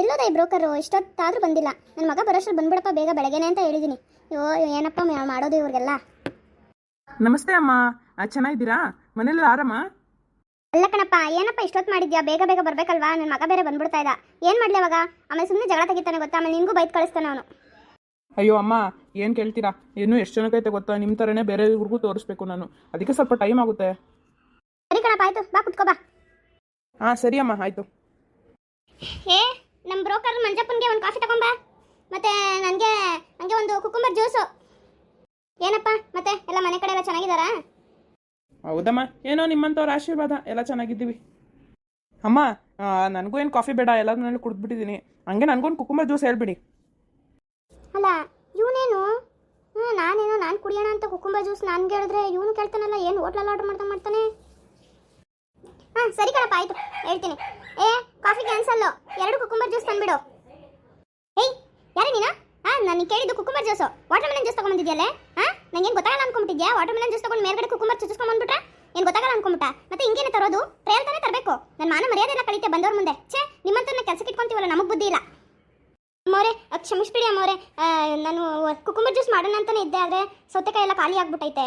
ಎಲ್ಲೋದ ಈ ಬ್ರೋಕರು ಇಷ್ಟೊತ್ತಾದ್ರೂ ಬಂದಿಲ್ಲ. ನನ್ನ ಮಗ ಬರೋಷ್ಟು ಬಂದ್ಬಿಡಪ್ಪ ಬೇಗ ಬೆಳಗ್ಗೆನೆ ಅಂತ ಹೇಳಿದ್ದೀನಿ ಅಯ್ಯೋ ಏನಪ್ಪ ಮಾಡೋದು ಇವ್ರಿಗೆಲ್ಲ? ನಮಸ್ತೆ ಅಮ್ಮ. ಚೆನ್ನಾಗಿದ್ದೀರಾ? ಮನೇಲಿ ಆರಾಮ? ಅಲ್ಲ ಕಣಪ್ಪ ಏನಪ್ಪ ಇಷ್ಟೊತ್ತು ಮಾಡಿದ್ಯಾ? ಬೇಗ ಬೇಗ ಬರಬೇಕಲ್ವಾ? ನನ್ನ ಮಗ ಬೇರೆ ಬಂದ್ಬಿಡ್ತಾ ಇದ್ದ. ಏನು ಮಾಡ್ಲಿ ಅವಾಗ? ಆಮೇಲೆ ಸುಮ್ಮನೆ ಜಗಳ ತೆಗಿತಾನೆ ಗೊತ್ತಾ? ಆಮೇಲೆ ನಿನಗೂ ಬೈತ್ ಕಳಿಸ್ತಾನೆ ಅವನು. ಅಯ್ಯೋ ಅಮ್ಮ ಏನು ಕೇಳ್ತೀರಾ? ಇನ್ನೂ ಎಷ್ಟು ಜನಕ್ಕೈತೆ ಗೊತ್ತಾ? ನಿಮ್ಮ ಥರನೇ ಬೇರೆಯವ್ರಿಗೂ ತೋರಿಸ್ಬೇಕು ನಾನು. ಅದಕ್ಕೆ ಸ್ವಲ್ಪ ಟೈಮ್ ಆಗುತ್ತೆ. ಸರಿ ಕಣಪ್ಪ ಆಯ್ತು. ಬಾ ಕುತ್ಕೋಬಾ ಹಾಂ ಸರಿ ಅಮ್ಮ ಆಯಿತು. ಏ ನಮ್ಮ ಬ್ರೋಕರ್ ಮಂಜಪ್ಪನಿಗೆ ಒಂದು ಕಾಫಿ ತಗೊಂಬ ಮತ್ತೆ ನನಗೆ ನನಗೆ ಒಂದು ಕುಕುಂಬರ್ ಜ್ಯೂಸು ಏನಪ್ಪ ಮತ್ತೆ ಎಲ್ಲ ಮನೆ ಕಡೆ ಎಲ್ಲ ಚೆನ್ನಾಗಿದ್ದಾರಾ? ಹೌದಮ್ಮ ಏನೋ ನಿಮ್ಮಂಥವ್ರ ಆಶೀರ್ವಾದ ಎಲ್ಲ ಚೆನ್ನಾಗಿದ್ದೀವಿ. ಅಮ್ಮ ನನಗೂ ಏನು ಕಾಫಿ ಬೇಡ ಎಲ್ಲದನ್ನೆಲ್ಲ ಕುಡಿದ್ಬಿಟ್ಟಿದ್ದೀನಿ. ಹಂಗೆ ನನಗೊಂದು ಕುಕುಂಬರ್ ಜ್ಯೂಸ್ ಹೇಳ್ಬಿಡಿ. ಅಲ್ಲ ಇವನೇನು? ನಾನೇನೋ ನಾನು ಕುಡಿಯೋಣ ಅಂತ ಕುಕುಂಬರ್ ಜ್ಯೂಸ್ ನಾನು ಹೇಳಿದ್ರೆ ಇವನು ಕೇಳ್ತಾನಲ್ಲ ಏನು ಹೋಟ್ಲಲ್ಲಿ ಆರ್ಡರ್ ಮಾಡ್ತಾ ಮಾಡ್ತಾನೆ? ಹಾಂ ಸರಿ ಕಣಪ್ಪ ಆಯಿತು ಹೇಳ್ತೀನಿ. ಏ ಕಾಫಿ ಕ್ಯಾನ್ಸಲ್ಲು ಎರಡು ಕುಕುಂಬರ್ ಜ್ಯೂಸ್ ತಂದ್ಬಿಡು ಏಯ್ ಯಾರು ನೀನು ಹಾಂ ನಾನು ಕೇಳಿದ್ದು cucumber juice watermelon juice ತಗೊಂಬಂದಿದ್ಯಲ್ಲೇ ನಂಗೇನು ಗೊತ್ತಾಗಲ್ಲ ಅನ್ಕೊಂಬಿಟ್ಟಿದ್ಯಾ ವಾಟರ್ ಮೆಲನ್ ಜ್ಯೂಸ್ ತಗೊಂಡು ಮೇಲ್ಗಡೆ ಕುಕುಂಬರ್ ಚುಚ್ಚಿಸ್ಕೊಂಬಂದ್ಬಿಟ್ರೆ ಏನು ಗೊತ್ತಾಗಲ್ಲ ಅನ್ಕೊಂಬಿಟ್ಟ ಮತ್ತೆ ಹಿಂಗೇನೆ ತರೋದು? ಟ್ರಯಲ್ ತಾನೇ ತರಬೇಕು. ನನ್ನ ಮಾನ ಮರ್ಯಾದೆ ಎಲ್ಲ ಕಳೀತೆ ಬಂದವ್ರ ಮುಂದೆ. ಛೇ ನಿಮ್ಮಂತನ್ನ ಕೆಲಸಕ್ಕೆ ಇಟ್ಕೊಂತೀವಲ್ಲ, ನಮಗೆ ಬುದ್ಧಿ ಇಲ್ಲ. ಅಮ್ಮೋರೆ ಕ್ಷಮಿಸ್ಬಿಡಿ ಅಮ್ಮೋರೆ ನಾನು ಕುಕುಂಬರ್ ಜ್ಯೂಸ್ ಮಾಡೋಣ ಅಂತಾನೆ ಇದ್ದೆ, ಆದರೆ ಸೌತೆಕಾಯಿ ಎಲ್ಲ ಖಾಲಿ ಆಗಿಬಿಟ್ಟೈತೆ.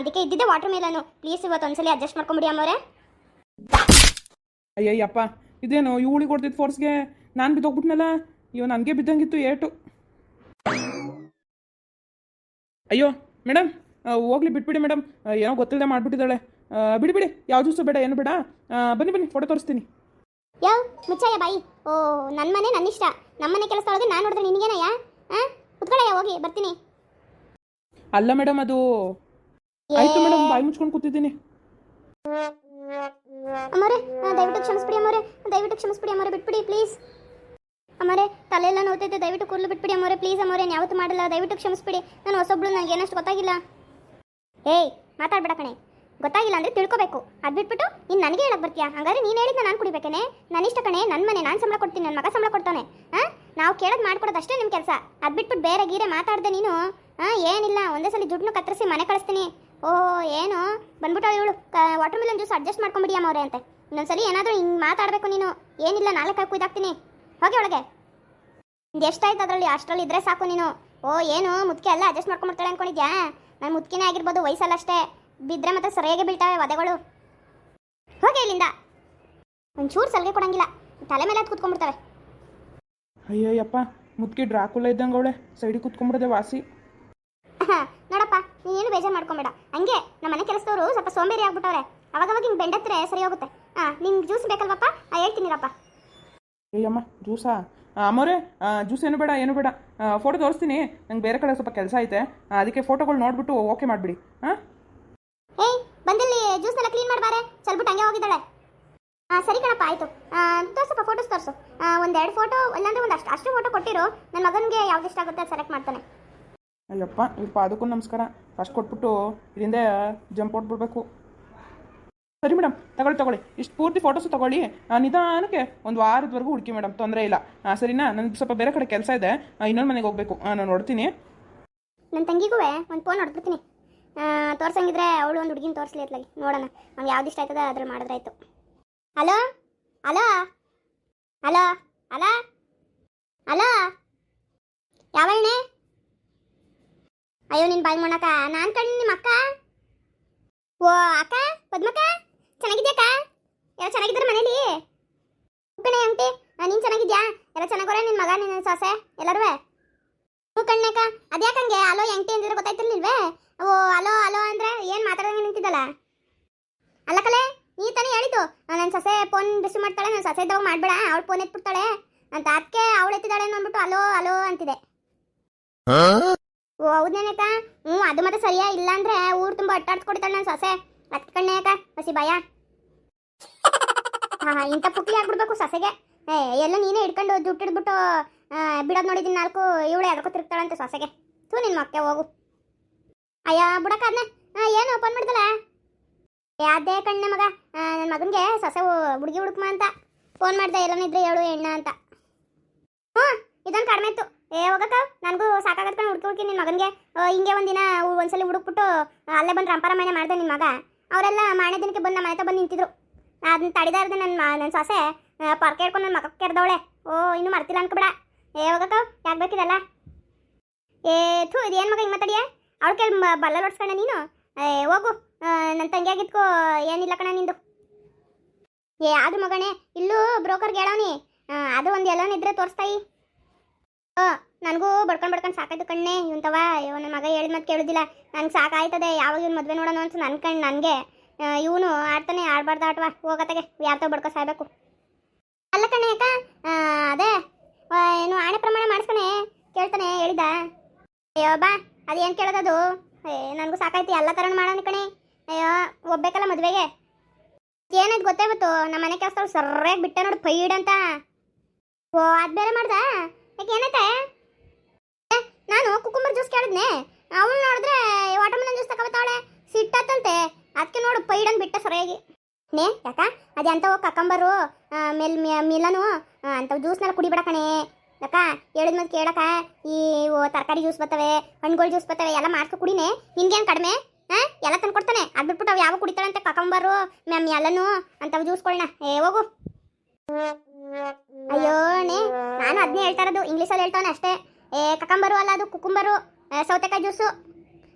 ಅದಕ್ಕೆ ಇದ್ದಿದ್ದೆ ವಾಟರ್ ಮೇಲನು ಪ್ಲೀಸ್ ಇವತ್ತು ಒಂದ್ಸಲಿ ಅಡ್ಜಸ್ಟ್ ಮಾಡ್ಕೊಂಬಿಡಿ ಅಮ್ಮೋರೆ ಅಯ್ಯಯ್ಯಪ್ಪ, ಇದೇನು ಇವಳಿಗೆ ಕೊಡ್ತಿದ್ದು ಫೋರ್ಸ್ಗೆ ನಾನು ಬಿದ್ದೋಗ್ಬಿಟ್ನಲ್ಲ? ಇವ್ ನನಗೆ ಬಿದ್ದಂಗಿತ್ತು ಏಟು. ಅಯ್ಯೋ ಮೇಡಮ್ ಹೋಗ್ಲಿ ಬಿಟ್ಬಿಡಿ ಮೇಡಮ್ ಏನೋ ಗೊತ್ತಿಲ್ಲದೆ ಮಾಡಿಬಿಟ್ಟಿದ್ದಾಳೆ. ಬಿಡಿ ಬಿಡಿ ಯಾವ ದಿವಸ ಬೇಡ ಏನು ಬೇಡ. ಬನ್ನಿ ಬನ್ನಿ ಫೋಟೋ ತೋರಿಸ್ತೀನಿ. ಯಾವ ಮುಚ್ಚಾಯ ಬಾಯಿ. ಓ ನನ್ನ ಮನೆ ನನ್ನ ಇಷ್ಟ. ನಮ್ಮ ಮನೆ ಕೆಲಸ ಒಳಗೆ ನಾನು ನೋಡಿದ್ರೆ ನಿನಗೇನಯ್ಯ? ಹಾಂ ಕುತ್ಕೊಳ್ಳಯ್ಯ ಹೋಗಿ ಬರ್ತೀನಿ. ಅಲ್ಲ ಮೇಡಮ್ ಅದು ಆಯ್ತು ಮೇಡಮ್ ಬಾಯಿ ಮುಚ್ಕೊಂಡು ಕೂತಿದ್ದೀನಿ. ಅಮ್ಮೋರೆ ದಯವಿಟ್ಟು ಕ್ಷಮಿಸ್ಬಿಡಿ ಅಮ್ಮೋರೆ ದಯವಿಟ್ಟು ಕ್ಷಮಿಸ್ಬಿಡಿ ಅಮ್ಮೋರೆ ಬಿಟ್ಬಿಡಿ ಪ್ಲೀಸ್. ಅಮ್ಮೋರೆ, ತಲೆಯೆಲ್ಲ ನೋತೈತೆ ದಯವಿಟ್ಟು ಕೂರ್ಲು ಬಿಟ್ಬಿಡಿ ಅಮ್ಮರೇ ಪ್ಲೀಸ್ ಅಮ್ಮರೇ ಯಾವತ್ತು ಮಾಡಲ್ಲ. ದಯವಿಟ್ಟು ಕ್ಷಮಿಸ್ಬಿಡಿ. ನಾನು ಹೊಸೊಬ್ಳು ನನಗೆ ಏನಷ್ಟು ಗೊತ್ತಾಗಿಲ್ಲ. ಏಯ್, ಮಾತಾಡ್ಬೇಡ ಕಣೆ. ಗೊತ್ತಾಗಿಲ್ಲ ಅಂದ್ರೆ ತಿಳ್ಕೊಬೇಕು. ಅದು ಬಿಟ್ಬಿಟ್ಟು ನೀನು ನನಗೆ ಹೇಳಕ್ ಬರ್ತೀಯಾ? ಹಂಗಾದ್ರೆ ನೀನು ಹೇಳಿದ್ನ ನಾನು ಕುಡಿಬೇಕೇನೆ. ನಾನು ಇಷ್ಟ ಕಣೆ ನನ್ನ ಮನೆ, ನಾನು ಸಂಬಳ ಕೊಡ್ತೀನಿ ನನ್ನ ಮಗ ಸಂಬಳ ಕೊಡ್ತಾನೆ. ಹಾಂ ನಾವು ಕೇಳೋದು ಮಾಡ್ಕೊಡೋದಷ್ಟೇ ನಿಮ್ಮ ಕೆಲಸ. ಅದು ಬಿಟ್ಬಿಟ್ಟು ಬೇರೆ ಗೀರೆ ಮಾತಾಡ್ದೆ ನೀನು? ಹಾಂ ಏನಿಲ್ಲ, ಒಂದೇ ಸಲ ದುಡ್ಡನ್ನು ಕತ್ತರಿಸಿ ಮನೆ ಕಳಿಸ್ತೀನಿ. ಓ, ಏನು? ಬಂದ್ಬಿಟ್ಟು ಇವಳು. ವಾಟರ್ ಮಿಲನ್ ಜ್ಯೂಸ್ ಅಡ್ಜಸ್ಟ್ ಮಾಡ್ಕೊಂಬಿಡಿ ಅಮ್ಮವ್ರೆ ಅಂತೆ. ಇನ್ನೊಂದ್ಸಲಿ ಏನಾದರೂ ಹಿಂಗೆ ಮಾತಾಡಬೇಕು ನೀನು. ಏನಿಲ್ಲ ನಾಲ್ಕು ಹಾಕಿ ಇದಾಗ್ತೀನಿ ಹೋಗಿ ಒಳಗೆ. ಎಷ್ಟಾಯ್ತು ಅದರಲ್ಲಿ? ಅಷ್ಟರಲ್ಲಿ ಇದ್ರೆ ಸಾಕು ನೀನು. ಓ ಏನು? ಮುದ್ಕೆ ಎಲ್ಲ ಅಡ್ಜಸ್ಟ್ ಮಾಡ್ಕೊಂಬಿಡ್ತಾಳೆ ಅನ್ಕೊಂಡಿದ್ಯಾ? ನಾನು ಮುದ್ಕಿನೇ ಆಗಿರ್ಬೋದು ವಯಸ್ಸಲ್ಲ ಅಷ್ಟೇ. ಬಿದ್ದರೆ ಮತ್ತೆ ಸರಿಯಾಗಿ ಬೀಳ್ತಾವೆ ವಧೆಗಳು. ಹೋಗಿ ಇಲ್ಲಿಂದ. ಒಂಚೂರು ಸಲಿಗೆ ಕೊಡಂಗಿಲ್ಲ. ತಲೆ ಮೇಲೆ ಅದು ಕೂತ್ಕೊಂಡ್ಬಿಡ್ತವೆ. ಅಯ್ಯಯ್ಯಪ್ಪ ಮುದ್ಕಿ ಡ್ರಾಕುಲ ಇದ್ದಂಗೆ ಅವಳೆ. ಸೈಡಿಗೆ ಕೂತ್ಕೊಂಡ್ಬಿಡದೆ ವಾಸಿ. ನೋಡಪ್ಪ ನೀನೇನು ಬೇಜಾರು ಮಾಡ್ಕೊಂಬೇಡ. ಹಂಗೆ ನಮ್ಮ ಮನೆ ಕೆಲಸದವರು ಸ್ವಲ್ಪ ಸೋಂಬೇರಿ ಆಗ್ಬಿಟ್ಟವ್ರೆ. ಅವಾಗವಾಗ ಹಿಂಗೆ ಬೆಂಡತ್ರೆ ಸರಿ ಹೋಗುತ್ತೆ. ಹಾಂ ನಿಂಗೆ ಜ್ಯೂಸ್ ಬೇಕಲ್ವಪ್ಪ? ಹೇಳ್ತೀನಿರಪ್ಪ ಅಯ್ಯಮ್ಮ ಜ್ಯೂಸಾ? ಅಮ್ಮೋರೆ ಜ್ಯೂಸ್ ಏನು ಬೇಡ ಏನು ಬೇಡ. ಫೋಟೋ ತೋರಿಸ್ತೀನಿ. ನಂಗೆ ಬೇರೆ ಕಡೆ ಸ್ವಲ್ಪ ಕೆಲಸ ಐತೆ. ಅದಕ್ಕೆ ಫೋಟೋಗಳು ನೋಡಿಬಿಟ್ಟು ಓಕೆ ಮಾಡಿಬಿಡಿ. ಹಾಂ ಏಯ್ ಬಂದಿಲ್ಲಿ ಜ್ಯೂಸ್ನೆಲ್ಲ ಕ್ಲೀನ್ ಮಾಡಬಾರೆ. ಸಲ್ಬಿಟ್ಟು ಹಂಗೆ ಹೋಗಿದ್ದಾಳೆ. ಸರಿ ಕಣಪ್ಪ ಆಯಿತು. ತೋರ್ಸಪ್ಪ ಫೋಟೋಸ್ ತೋರಿಸು. ಒಂದೆರಡು ಫೋಟೋ ಇಲ್ಲಾಂದ್ರೆ ಒಂದು ಅಷ್ಟು ಅಷ್ಟು ಫೋಟೋ ಕೊಟ್ಟಿರು. ನನ್ನ ಮಗನಿಗೆ ಯಾವ್ದು ಇಷ್ಟ ಆಗುತ್ತೆ ಸೆಲೆಕ್ಟ್ ಮಾಡ್ತಾನೆ. ಅಯ್ಯಪ್ಪ ಇಲ್ಪ ಅದಕ್ಕೂ ನಮಸ್ಕಾರ. ಫಸ್ಟ್ ಕೊಟ್ಬಿಟ್ಟು ಇದರಿಂದ ಜಂಪ್ ಹೊಟ್ಬಿಡ್ಬೇಕು ಸರಿ ಮೇಡಮ್, ತಗೊಳ್ಳಿ ತಗೊಳ್ಳಿ. ಇಷ್ಟು ಪೂರ್ತಿ ಫೋಟೋಸು ತಗೊಳ್ಳಿ. ನಾನು ನಿಧಾನಕ್ಕೆ ಒಂದು ವಾರದವರೆಗೂ ಹುಡುಕಿ ಮೇಡಮ್, ತೊಂದರೆ ಇಲ್ಲ. ಸರಿನಾ? ನನಗೆ ಸ್ವಲ್ಪ ಬೇರೆ ಕಡೆ ಕೆಲಸ ಇದೆ. ಇನ್ನೊಂದು ಮನೆಗೆ ಹೋಗಬೇಕು. ನಾನು ನೋಡ್ತೀನಿ. ನನ್ನ ತಂಗಿಗೂ ಒಂದು ಫೋನ್ ಹೊಡ್ಬಿಡ್ತೀನಿ ತೋರ್ಸಂಗಿದ್ರೆ ಅವಳು ಒಂದು ಹುಡುಗಿನ ತೋರಿಸ್ಲಿ ಅತ್ಲಾಗಿ ನೋಡೋಣ. ನಮ್ಗೆ ಯಾವ್ದು ಇಷ್ಟ ಆಯ್ತದ ಅದ್ರಲ್ಲಿ ಮಾಡಿದ್ರಾಯ್ತು. Hello? Hello? Hello? Hello? Hello? ಯಾವಣ್ಣೆ ಅಯ್ಯೋ, ನಿನ್ ಬಾಯ್ ಮಾಡಕ್ಕ ನಾನು ಕಣ್ಣು ನಿಮ್ಮ ಅಕ್ಕ? ಓ, ಅಕ್ಕ? ಪದ್ಮಕ್ಕ ಚೆನ್ನಾಗಿದ್ಯಾಕ ಎಲ್ಲ ಚೆನ್ನಾಗಿದ್ದಾರೆ ಮನೇಲಿ ಉಪ್ಪಿನ ಅಂಟಿ ನೀನ್ ಚೆನ್ನಾಗಿದ್ಯಾ ಎಲ್ಲ ಚೆನ್ನಾಗೋರೆ ನಿನ್ ಮಗ ನಿನ್ನ ಸೊಸೆ? ಎಲ್ಲರೂ? ಹ್ಞೂ ಕಣ್ಣಕ್ಕ ಅದ್ಯಾಕಂಗೆ ಅಲೋ ಎಂಟಿ ಅಂದಿದ್ರೆ ಗೊತ್ತಾಯ್ತಿರ್ಲಿಲ್ವೇ? ಓ, ಅಲೋ ಅಲೋ ಅಂದ್ರೆ ಏನು ಮಾತಾಡೋಂಗೆ ನಿಂತಿದ್ದಲ್ಲ ಅಲ್ಲ ಕಲೆ, ನೀ ತಾನೇ ಹೇಳಿದ್ದು. ನನ್ನ ಸೊಸೆ ಫೋನ್ ರಿಸೀವ್ ಮಾಡ್ತಾಳೆ ನನ್ನ ಸೊಸೆ ಇದ್ದಾಗ ಮಾಡ್ಬೇಡ, ಅವಳು ಫೋನ್ ಎತ್ಬಿಡ್ತಾಳೆ ಅಂತ. ಅದಕ್ಕೆ ಅವಳು ಎತ್ತಿದ್ದಾಳೆ ಅಂದ್ಬಿಟ್ಟು ಅಲೋ ಅಲೋ ಅಂತಿದೆ. ಓ ಹೌದೇನಕ್ಕ ಹ್ಞೂ, ಅದು ಮತ್ತೆ ಸರಿಯಾ? ಇಲ್ಲ ಅಂದ್ರೆ ಊರು ತುಂಬ ಅಟ್ಟಾಡ್ಸ್ಕೊಡ್ತಾಳೆ ನನ್ನ ಸೊಸೆ. ಅತ್ ಕಣ್ಣೆ ಹಸಿ ಭಯ ಹಾ ಇಂಥ ಪುಕ್ಲಿ ಆಗ್ಬಿಡ್ಬೇಕು ಸೊಸೆಗೆ. ಎಲ್ಲ ನೀನೇ ಹಿಡ್ಕೊಂಡು ದುಡ್ಡು ಹಿಡ್ಬಿಟ್ಟು ಬಿಡೋದು ನೋಡಿದ್ದೀನಿ ನಾಲ್ಕು, ಇವಳೆ ಎದಕ್ಕೂ ತಿರುಗ್ತಾಳಂತೆ ಸೊಸೆಗೆ. ತೂ ನಿನ್ನ ಮಕ್ಕೆ ಹೋಗು. ಅಯ್ಯ ಬುಡಕ ಅದನ್ನ ಏನು ಓಪನ್ ಮಾಡ್ದಲ್ಲ ಅದೇ ಕಣ್ಣೆ ಮಗ. ನನ್ನ ಮಗನಿಗೆ ಸೊಸೆ ಹುಡುಗಿ ಹುಡುಕ್ಮ ಅಂತ. ಫೋನ್ ಮಾಡ್ದೆ ಎಲ್ಲನಿದ್ರೆ ಹೇಳು ಎಣ್ಣ ಅಂತ. ಹ್ಞೂ, ಇದೊಂದು ಕಡಿಮೆ ಇತ್ತು. ಏ, ಹೋಗಕ್ಕ, ನನಗೂ ಸಾಕಾಗತ್ತೆ ಹುಡುಕಿ ಹುಡುಕಿ ನಿನ್ನ ಮಗನಿಗೆ. ಹಿಂಗೆ ಒಂದಿನ ಒಂದ್ಸಲ ಹುಡುಕ್ಬಿಟ್ಟು, ಅಲ್ಲೇ ಬಂದು ರಂಪಾರಮನೆ ಮಾಡ್ದೆ ನಿನ್ನ ಮಗ. ಅವರೆಲ್ಲ ಮಾಣೆ ದಿನಕ್ಕೆ ಬಂದು ನಮ್ಮ ಮನೆ ಬಂದು ನಿಂತಿದ್ರು. ಅದನ್ನ ತಡಿದಾರ್ದೆ ನನ್ನ ನನ್ನ ಸೊಸೆ. ಪಾರ್ಕ್ ಹೇಳ್ಕೊಂಡು ನನ್ನ ಮಕ್ಕ ಕೆರ್ದವಳೆ ಓ, ಇನ್ನೂ ಮರ್ತಿಲ್ಲ ಅನ್ಕೊಬೇಡ. ಏ, ಹೋಗಕ್ಕ, ಯಾಕೆ ಬೇಕಿದಲ್ಲ ಏ, ಥೂ ಇದೇನು ಮಗ ಹಿಂಗೆ ಮಾತಾಡಿಯ? ಅವಳು ಕೇಳಿ ಬಲ್ಲ ಲೋಡ್ಸ್ಕಣ ನೀನು? ಏ, ಹೋಗು. ನನ್ನ ತಂಗಿಯಾಗಿದ್ಕೋ ಏನಿಲ್ಲ ಕಣ ನಿಂದು. ಏ ಅದು ಮಗನೇ, ಇಲ್ಲೂ ಬ್ರೋಕರ್ಗೆ ಹೇಳವನಿ ಅದು ಒಂದು ಎಲ್ಲೋನ್ ಇದ್ರೆ ತೋರಿಸ್ತಾಯಿ ನನಗೂ ಬಡ್ಕೊಂಡು ಬಡ್ಕೊಂಡು ಸಾಕಾಯ್ತು ಕಣ್ಣೆ, ಇವಂತವ. ನನ್ನ ಮಗ ಹೇಳಿದ ಮತ್ತೆ ಕೇಳೋದಿಲ್ಲ. ನಂಗೆ ಸಾಕಾಯ್ತದೆ, ಯಾವಾಗ ಇವ್ನು ಮದುವೆ ನೋಡೋಣ ಅಂತ ನನ್ನ ಕಣ್ಣು ನನಗೆ. ಇವನು ಆಡ್ತಾನೆ, ಆಡಬಾರ್ದು ಆಟವಾ. ಹೋಗತ್ತಾಗೆ ಯಾರ್ತಾವ ಬಡ್ಕೊ ಸಾಯ್ಬೇಕು. ಕಣೆ ಅಕ್ಕ ಅದೇ. ಏನು ಆಣೆ ಪ್ರಮಾಣ ಮಾಡಿಸ್ಕಣೆ ಕೇಳ್ತಾನೆ, ಹೇಳಿದ. ಅಯ್ಯೋ, ಬಾ. ಅದೇನು ಕೇಳೋದದು? ಏ, ನನಗೂ ಸಾಕಾಯ್ತು, ಎಲ್ಲ ಥರನೂ ಮಾಡೋಣ ಕಣೆ. ಅಯ್ಯೋ, ಒಬ್ಬೇಕಲ್ಲ ಮದುವೆಗೆ? ಏನಾಯ್ತು ಗೊತ್ತೇ ಗೊತ್ತು ನಮ್ಮ ಮನೆ ಕೆಲಸ ಸರ್ಯಾಗಿ ಬಿಟ್ಟೆ ನೋಡು ಪೈಡಂತ ಓ, ಅದು ಬೇರೆ ಮಾಡ್ದ? ಯಾಕೆ ಏನಾಯ್ತೆ? ನಾನು ಕುಕುಂಬರ್ ಜ್ಯೂಸ್ ಕೇಳಿದ್ನೆ. ಅವಳು ನೋಡಿದ್ರೆ ವಾಟರ್ಮೆಲನ್ ಜ್ಯೂಸ್ ತಗೋತಾವಳೆ ಸಿಟ್ಟಾತಂತೆ. ಅದಕ್ಕೆ ನೋಡು ಪೈಡನ್ ಬಿಟ್ಟ ಸರಿಯಾಗಿ. ನೇ, ಯಾಕ? ಅದೇ ಅಂಥವು ಕಕ್ಕಂಬರು ಮೇಲ್ ಮಿಲನು ಅಂಥವು ಜ್ಯೂಸ್ನೆಲ್ಲ ಕುಡಿಬೇಡ ಕಣೆ. ಯಾಕ? ಹೇಳಿದ ಮತ್ತೆ ಕೇಳಕ? ಈ ತರಕಾರಿ ಜ್ಯೂಸ್ ಬರ್ತವೆ, ಹಣ್ಣುಗಳ ಜ್ಯೂಸ್ ಬರ್ತವೆ, ಎಲ್ಲ ಮಾಡ್ಕೊ ಕುಡಿನೆ. ನಿನ್ಗೇನು ಕಡಿಮೆ? ಹಾ ಎಲ್ಲ ತಂದ್ಕೊಡ್ತಾನೆ ಅದು ಬಿಟ್ಬಿಟ್ಟು ಅವು ಯಾವ ಕುಡಿತಾಳಂತೆ ಕಕ್ಕಂಬರು ಮ್ಯಾಮ್ ಎಲ್ಲನೂ ಅಂಥವು ಜ್ಯೂಸ್ಗಳನ್ನ ಏ, ಹೋಗು. ಅಯ್ಯೋ ನೇ, ನಾನು ಅದನ್ನೇ ಹೇಳ್ತಾ ಇರೋದು. ಇಂಗ್ಲೀಷಲ್ಲಿ ಹೇಳ್ತಾನೆ ಅಷ್ಟೇ. ಏ ಕಕ್ಕಂಬರು ಅಲ್ಲ ಅದು ಕುಕುಂಬರು ಸೌತೆಕಾಯಿ ಜ್ಯೂಸು.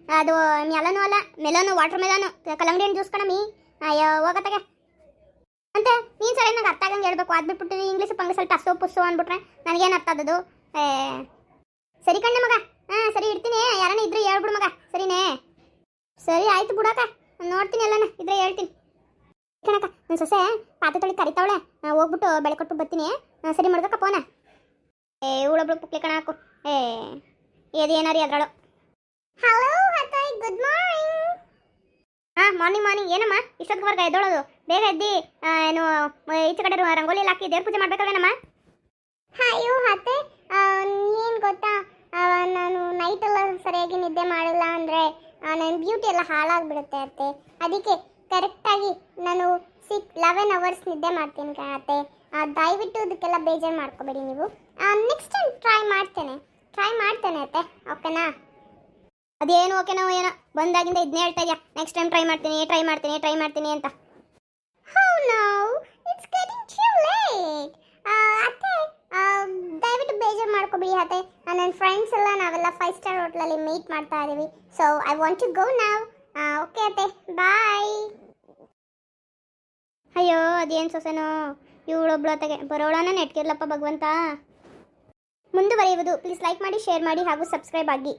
ಅದು ಮೆಲನು ಅಲ್ಲ, ಮೆಲನು, ವಾಟರ್ ಮೆಲನು, ಕಲ್ಲಂಗಡಿ ಹಣ್ಣು ಜ್ಯೂಸ್ ಕಣಮಿ. ಅಯ್ಯೋ, ಹೋಗತ್ತಾಗೆ. ಅಂತ, ನೀನು ಸರಿ ನಂಗೆ ಅರ್ಥ ಆಗಂಗೆ ಹೇಳ್ಬೇಕು. ಅದು ಬಿಟ್ಬಿಟ್ಟು ಇಂಗ್ಲೀಷ್ ಸ್ವಲ್ಪ ಟಸ್ಸು ಪುಸ್ಸು ಅಂದ್ಬಿಟ್ರೆ ನನಗೇನು ಅರ್ಥ ಆದದು ಏ, ಸರಿ ಕಣ್ಣೆ ಮಗ. ಹಾಂ, ಸರಿ ಇಡ್ತೀನಿ. ಯಾರನ್ನ ಇದ್ರೆ ಹೇಳ್ಬಿಡು ಮಗ. ಸರಿನೇ? ಸರಿ, ಆಯ್ತು ಬಿಡಕ್ಕ ನೋಡ್ತೀನಿ ಎಲ್ಲನ, ಇದ್ರೆ ಹೇಳ್ತೀನಿ. ಕಣಕ್ಕ ನನ್ನ ಸೊಸೆ ಪಾತ್ರೆ ತೊಳಿ ಕರಿತಾವಳೆ. ಹೋಗ್ಬಿಟ್ಟು ಬೆಳೆ ಕೊಟ್ಟು ಬರ್ತೀನಿ. ಸರಿ ಮಾಡ್ದಕ್ಕ ಫೋನ ಏ ಇವಳೊಬ್ಳು ಪುಕ್ಲಿ ಕಣ, ಹಾಕು. ಏ ಏನೇನಾರಿ ಅದ್ರಳು. Hello good morning morning morning ಏನಮ್ಮ? ಇಷ್ಟೊತ್ತಿಗೆ ಎದ್ದೋಳೋದು? ಬೇಗ ಎದ್ದಿ ಏನು ಈಚೆ ಕಡೆ ರಂಗೋಲಿ ಹಾಕಿ ದೇವ್ರ ಪೂಜೆ ಮಾಡ್ಬೇಕಲ್ವೇನಮ್ಮ? ಅಯ್ಯೋ, ಅತ್ತೆ ಏನು ಗೊತ್ತಾ? ನಾನು ನೈಟ್ ಎಲ್ಲ ಸರಿಯಾಗಿ ನಿದ್ದೆ ಮಾಡಿಲ್ಲ ಅಂದರೆ ನನ್ನ ಬ್ಯೂಟಿ ಎಲ್ಲ ಹಾಳಾಗ್ಬಿಡುತ್ತೆ ಅತ್ತೆ. ಅದಕ್ಕೆ ಕರೆಕ್ಟಾಗಿ ನಾನು ಸಿಕ್ ಲೆವೆನ್ ಅವರ್ಸ್ ನಿದ್ದೆ ಮಾಡ್ತೀನಿ ಅತ್ತೆ. ದಯವಿಟ್ಟು ಇದಕ್ಕೆಲ್ಲ ಬೇಜಾರು ಮಾಡ್ಕೋಬೇಡಿ ನೀವು. ನೆಕ್ಸ್ಟ್ ಟೈಮ್ ಟ್ರೈ ಮಾಡ್ತೇನೆ. ಟ್ರೈ ಮಾಡ್ತೇನೆ ಅತ್ತೆ ಓಕೆನಾ ಅದೇನು ಓಕೆನೋ ಏನೋ? ಬಂದಾಗಿಂದ ಇದನ್ನೇ ಹೇಳ್ತಾ ಇದೆಯಾ? ನೆಕ್ಸ್ಟ್ ಟೈಮ್ ಟ್ರೈ ಮಾಡ್ತೀನಿ ಟ್ರೈ ಮಾಡ್ತೀನಿ ಟ್ರೈ ಮಾಡ್ತೀನಿ ಅಂತ. How now it's getting too late ಅತ್ತೆ ದಯವಿಟ್ಟು ಬೇಜಾರು ಮಾಡ್ಕೊಬಿಡಿ ಅತ್ತೆ. ನನ್ನ ಫ್ರೆಂಡ್ಸ್ ಎಲ್ಲ ನಾವೆಲ್ಲ ಫೈವ್ ಸ್ಟಾರ್ ಹೋಟ್ಲಲ್ಲಿ ಮೀಟ್ ಮಾಡ್ತಾ ಇದೀವಿ. So I want to go ನಾವ್ ಓಕೆ ಅತ್ತೆ. ಬಾಯ್ ಅಯ್ಯೋ, ಅದೇನು ಸೊಸೆನೋ? ಇವಳೊಬ್ಳು ಅತ್ತಗೆ. ಬರೋಳನ ನೆಟ್ಕಿರ್ಲಪ್ಪ ಭಗವಂತ. ಮುಂದುವರಿಯುವುದು. ಪ್ಲೀಸ್ ಲೈಕ್ ಮಾಡಿ ಶೇರ್ ಮಾಡಿ ಹಾಗೂ ಸಬ್ಸ್ಕ್ರೈಬ್ ಆಗಿ.